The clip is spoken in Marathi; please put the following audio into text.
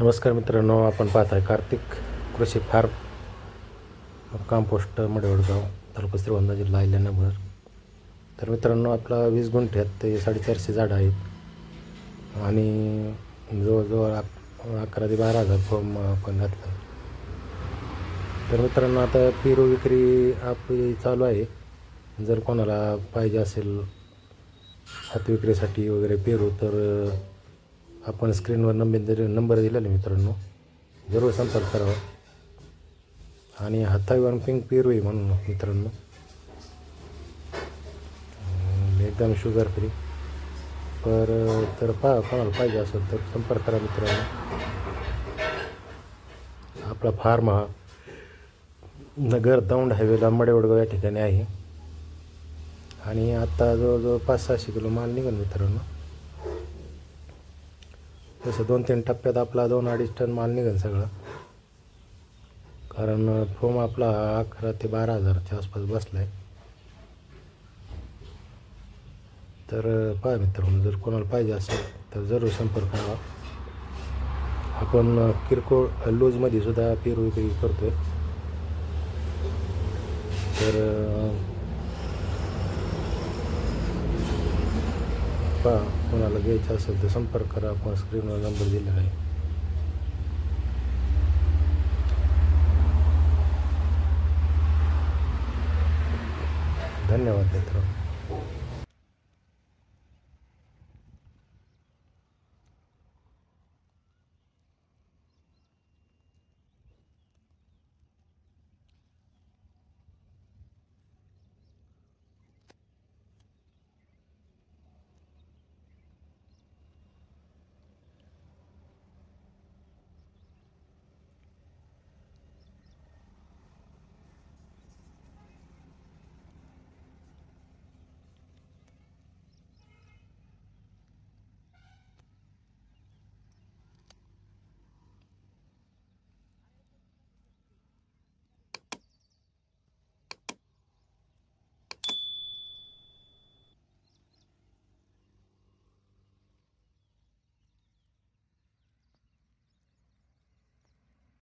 नमस्कार मित्रांनो आपण पाहत आहे कार्तिक कृषी फार्म कंपोस्ट मडेवडगाव तालुका श्रीवंदा जिल्हा अहिल्यानगर. तर मित्रांनो आपला वीस गुंठ्यात ते साडेचारशे झाडं आहेत. आणि जवळजवळ अकरा ते बारा हजार फॉर्म आपण घातला. तर मित्रांनो आता पेरू विक्री आपली चालू आहे. जर कोणाला पाहिजे असेल हात विक्रीसाठी वगैरे पेरू तर आपण स्क्रीनवर नंबर नंबर दिलेला मित्रांनो. जरूर संपर्क करावा. आणि हातावर पिंक पेरू म्हणून मित्रांनो. एकदम शुगर फ्री पर तर पा कोणाला पाहिजे असेल तर संपर्क करा मित्रांनो. आपला फार्म हा नगर दौंड हायवेला मडेवडगाव या ठिकाणी आहे. आणि आत्ता जवळजवळ पाच सहाशे किलो माल निघेल मित्रांनो. तसं दोन तीन टप्प्यात आपला दोन अडीच टन माल निघेल सगळं. कारण फोम आपला अकरा ते बारा हजारच्या आसपास बसला आहे तर पहा मित्रांनो जर कोणाला पाहिजे असेल तर जरूर संपर्क करावा. आपण किरकोळ लूजमध्ये सुद्धा पेरू विक्री करतोय. तर पहा कोणाला घ्यायचा असेल तर संपर्क करा. आपण स्क्रीनवर नंबर दिलेला आहे. धन्यवाद मित्र